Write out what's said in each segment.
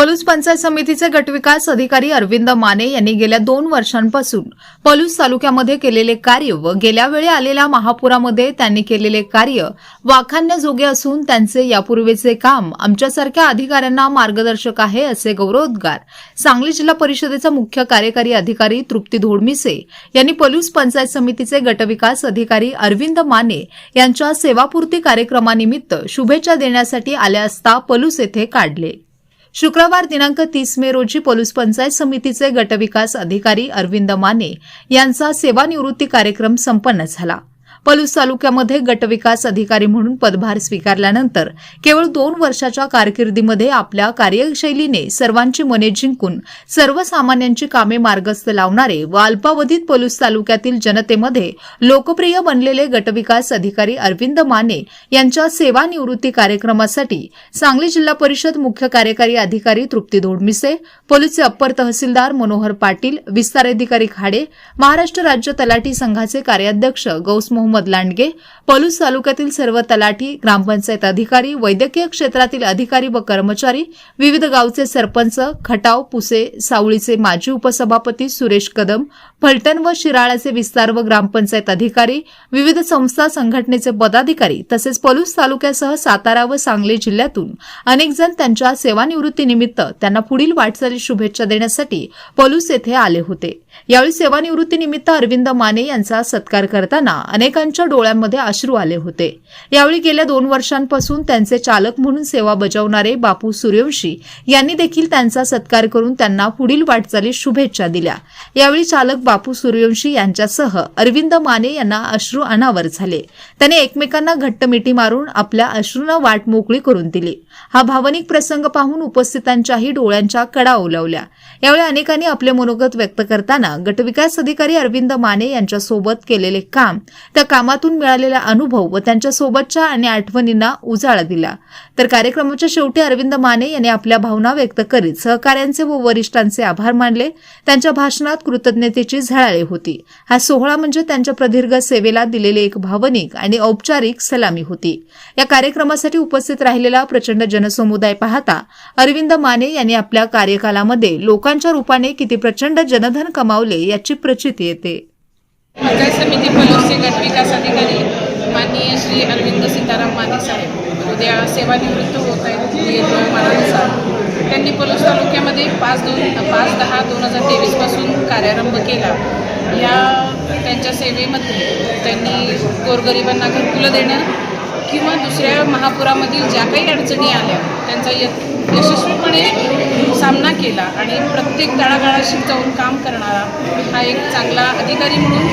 पलूस पंचायत समितीचे गटविकास अधिकारी अरविंद माने यांनी गेल्या दोन वर्षांपासून पलूस तालुक्यामध्ये केलेले कार्य व गेल्या वेळी आलेल्या महापुरामध्ये त्यांनी केलेले कार्य वाखाण्याजोगे असून त्यांचे यापूर्वीचे काम आमच्यासारख्या अधिकाऱ्यांना मार्गदर्शक आहे असे गौरवोद्गार. सांगली जिल्हा परिषदेचा मुख्य कार्यकारी अधिकारी तृप्ती धोडमिसे यांनी पलूस पंचायत समितीचे गटविकास अधिकारी अरविंद माने यांच्या सेवापूर्ती कार्यक्रमानिमित्त शुभेच्छा देण्यासाठी आल्या असता पलूस येथे काढले. शुक्रवार दिनांक तीस मे रोजी पोलीस पंचायत समितीचे गटविकास अधिकारी अरविंद माने यांचा सेवानिवृत्ती कार्यक्रम संपन्न झाला. पलूस तालुक्यामध्ये गटविकास अधिकारी म्हणून पदभार स्वीकारल्यानंतर केवळ दोन वर्षाच्या कारकिर्दीमध्ये आपल्या कार्यशैलीने सर्वांची मने जिंकून सर्वसामान्यांची कामे मार्गस्थ लावणारे व अल्पावधीत पलूस तालुक्यातील जनतेमध्ये लोकप्रिय बनलेले गटविकास अधिकारी अरविंद माने यांच्या सेवानिवृत्ती कार्यक्रमासाठी सांगली जिल्हा परिषद मुख्य कार्यकारी अधिकारी तृप्ती धोडमिसे पोलीसचे अप्पर तहसीलदार मनोहर पाटील विस्तार अधिकारी खाडे महाराष्ट्र राज्य तलाठी संघाचे कार्याध्यक्ष गौस मोहम्मद लांडगे पलूस तालुक्यातील सर्व तलाठी ग्रामपंचायत अधिकारी वैद्यकीय क्षेत्रातील अधिकारी व कर्मचारी विविध गावचे सरपंच खटाव पुसे सावळीचे माजी उपसभापती सुरेश कदम फलटण व शिराळ्याचे विस्तार व ग्रामपंचायत अधिकारी विविध संस्था संघटनेचे पदाधिकारी तसेच पलूस तालुक्यासह सातारा व सांगली जिल्ह्यातून अनेक जण त्यांच्या सेवानिवृत्तीनिमित्त त्यांना पुढील वाटचाली शुभेच्छा देण्यासाठी पलूस येथे आले होते. यावेळी सेवानिवृत्तीनिमित्त अरविंद माने यांचा सत्कार करताना अनेकांच्या डोळ्यांमध्ये अश्रू आले होते. यावेळी गेल्या दोन वर्षांपासून त्यांचे चालक म्हणून सेवा बजावणारे बापू सूर्यवंशी यांनी देखील त्यांचा सत्कार करून त्यांना पुढील वाटचाली शुभेच्छा दिल्या. यावेळी चालक बापू सूर्यवंशी यांच्यासह अरविंद माने यांना अश्रू अनावर झाले. त्यांनी एकमेकांना घट्ट मिठी मारून आपल्या अश्रूंना वाट मोकळी करून दिली. हा भावनिक प्रसंग पाहून उपस्थितांच्याही डोळ्यांच्या कडा ओलावल्या. यावेळी अनेकांनी आपले मनोगत व्यक्त करताना गटविकास अधिकारी अरविंद माने यांच्यासोबत केलेले काम त्या कामातून मिळालेला अनुभव व त्यांच्या सोबतच्या आणि आठवणींना उजाळा दिला. तर कार्यक्रमाच्या शेवटी अरविंद माने यांनी आपल्या भावना व्यक्त करीत सहकाऱ्यांचे व वरिष्ठांचे आभार मानले. त्यांच्या भाषणात कृतज्ञतेची झळाळी होती. हा सोहळा म्हणजे त्यांच्या प्रदीर्घ सेवेला दिलेली एक भावनिक आणि औपचारिक सलामी होती. या कार्यक्रमासाठी उपस्थित राहिलेला प्रचंड जनसमुदाय पाहता अरविंद माने यांनी आपल्या कार्यकालामध्ये लोकांच्या रूपाने किती प्रचंड जनधन कमावले याची प्रचिती येते. पंचायत समिती अधिकारी माननीय श्री अरविंद सीताराम माने साहेब उद्या सेवानिवृत्त होत आहेत. त्यांनी पलूस तालुक्यामध्ये पाच दोन पाच दहा दोन हजार तेवीसपासून कार्यारंभ केला. या त्यांच्या सेवेमध्ये त्यांनी गोरगरिबांना घरकुलं देणं किंवा दुसऱ्या महापुरामधील ज्या काही अडचणी आल्या त्यांचा य यशस्वीपणे सामना केला आणि प्रत्येक तळागाळाशी जाऊन काम करणारा हा एक चांगला अधिकारी म्हणून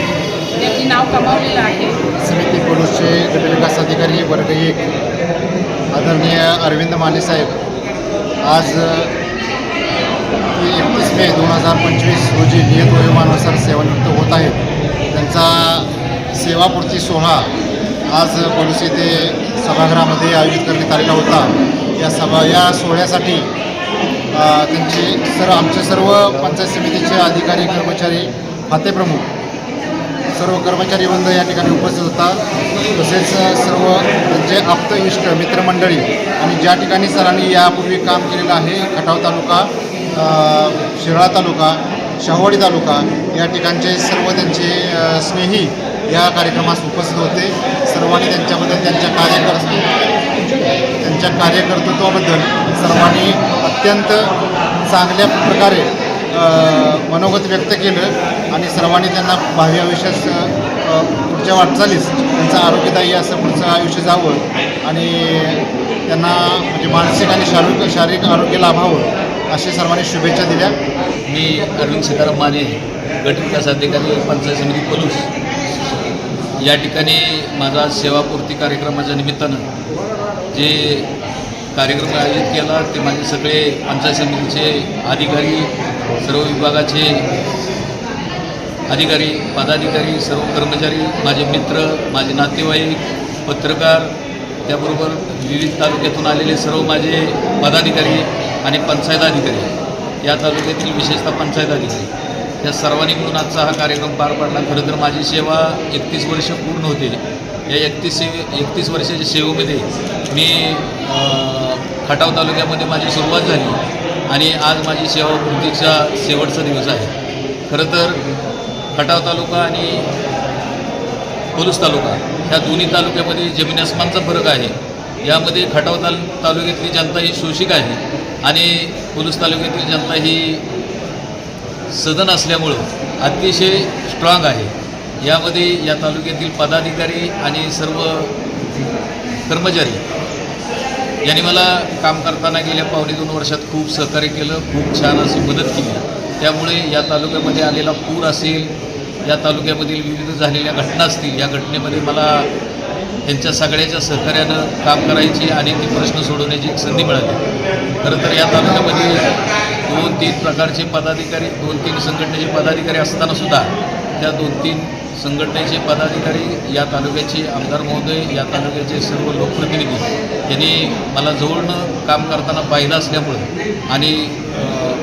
त्यांनी नाव कमावलेलं आहे. समिती पोलीसचे गटविकास अधिकारी वर्ग एक. आदरणीय अरविंद माने साहेब आज एकतीस मे दोन हजार पंचवीस रोजी नियत वयोमानानुसार सेवानिवृत्त होत आहेत. त्यांचा सेवापूर्ती सोहळा आज पोलीस येथे सभागृहामध्ये आयोजित करण्यात आलेला होता. या सभा या सोहळ्यासाठी त्यांचे सर्व आमचे सर्व पंचायत समितीचे अधिकारी कर्मचारी खातेप्रमुख सर्व कर्मचारी बंद या ठिकाणी उपस्थित होता. तसेच सर्व जे आप्त इष्ट मित्रमंडळी आणि ज्या ठिकाणी सरांनी यापूर्वी काम केलेलं आहे खटाव तालुका शिराळा तालुका शाहवाडी तालुका या ठिकाणचे सर्व त्यांचे स्नेही या कार्यक्रमास उपस्थित होते. सर्वांनी त्यांच्याबद्दल त्यांच्या कार्यकर त्यांच्या कार्यकर्तृत्वाबद्दल सर्वांनी अत्यंत चांगल्या प्रकारे मनोगत व्यक्त केलं आणि सर्वांनी त्यांना भावी आयुष्यास पुढच्या वाटचालीस त्यांचं आरोग्यदायी असं पुढचं आयुष्य जावं आणि त्यांना म्हणजे मानसिक आणि शारीरिक शारीरिक आरोग्य लाभावं असे सर्वांनी शुभेच्छा दिल्या. मी अरविंद सीताराम माने गट विकास अधिकारी पंचायत समिती पलूस. या ठिकाणी माझा सेवापूर्ती कार्यक्रमाच्या निमित्तानं जे कार्यक्रम आयोजित केला ते माझे सगळे पंचायत समितीचे अधिकारी सर्व विभागाचे अधिकारी पदाधिकारी सर्व कर्मचारी माझे मित्र माझे नातेवाईक पत्रकार त्याबरोबर विविध तालुक्यातून आलेले सर्व माझे पदाधिकारी आणि पंचायत अधिकारी या तालुक्यातील विशेषतः पंचायत अधिकारी. या सर्वांनी मिळून आजचा हा कार्यक्रम पार पाडला. खरं तर माझी सेवा एकतीस वर्ष पूर्ण होते. या एकतीस सेवे एकतीस वर्षाच्या सेवेमध्ये मी खटाव तालुक्यामध्ये माझी सुरुवात झाली. आणि आज माझी सेवापूर्तीचा शेवटचा दिवस आहे. खरं तर खटाव तालुका आणि पोलूस तालुका ह्या दोन्ही तालुक्यामध्ये जमीन आसमानचा फरक आहे. यामध्ये खटाव ताल तालुक्यातली जनता ही शोषिक आहे आणि पोलूस तालुक्यातील जनता ही सदन असल्यामुळं अतिशय स्ट्रॉंग आहे. यामध्ये या तालुक्यातील पदाधिकारी आणि सर्व कर्मचारी यांनी मला काम करताना गेल्या पावणे दोन वर्षात खूप सहकार्य केलं खूप छान अशी मदत केली. त्यामुळे या तालुक्यामध्ये आलेला पूर असेल या तालुक्यामधील विविध झालेल्या घटना असतील या घटनेमध्ये मला त्यांच्या सगळ्याच्या सहकार्यानं काम करायची आणि ते प्रश्न सोडवण्याची एक संधी मिळाली. खरं तर या तालुक्यामध्ये दोन तीन प्रकारचे पदाधिकारी दोन तीन संघटनेचे पदाधिकारी असताना सुद्धा त्या दोन तीन संघटनेचे पदाधिकारी या तालुक्याचे आमदार महोदय या तालुक्याचे सर्व लोकप्रतिनिधी यांनी मला जवळनं काम करताना पाहिलं असल्यामुळं आणि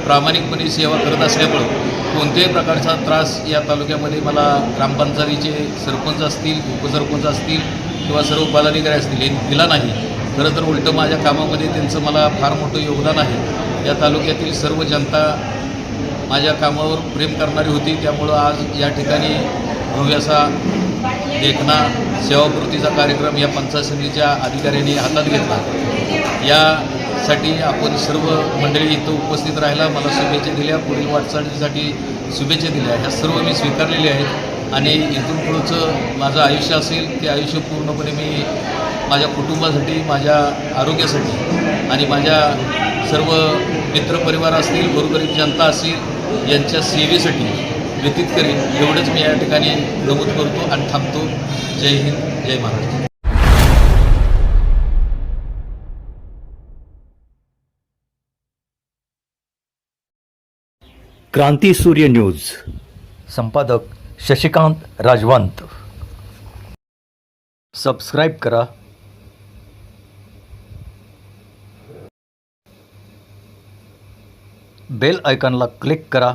प्रामाणिकपणे सेवा करत असल्यामुळं कोणत्याही प्रकारचा त्रास या तालुक्यामध्ये मला ग्रामपंचायतीचे सरपंच असतील उपसरपंच असतील किंवा सर्व पदाधिकारी असतील यांनी दिला नाही. खरं तर उलटं माझ्या कामामध्ये त्यांचं मला फार मोठं योगदान आहे. या तालुक्यातील सर्व जनता माझ्या कामावर प्रेम करणारी होती त्यामुळं आज या ठिकाणी भव्यसा देखना सेवापूर्तीचा कार्यक्रम या पंचायत समितीच्या अधिकाऱ्यांनी हातात घेतला. यासाठी आपण सर्व मंडळी इथं उपस्थित राहायला मला शुभेच्छा दिल्या. पुढील वाटचालीसाठी शुभेच्छा दिल्या. ह्या सर्व मी स्वीकारलेल्या आहेत. आणि इथून पुढचं माझं आयुष्य असेल ते आयुष्य पूर्णपणे मी माझ्या कुटुंबासाठी माझ्या आरोग्यासाठी आणि माझ्या सर्व मित्रपरिवार असतील गोरगरीब जनता असेल यांच्या सेवेसाठी व्यतीत करेन एवढंच मी या ठिकाणी नमूद करतो आणि थांबतो. जय हिंद जय महाराष्ट्र. क्रांती सूर्य न्यूज. संपादक शशिकांत राजवंत. सबस्क्राईब करा. बेल आयकॉनला क्लिक करा.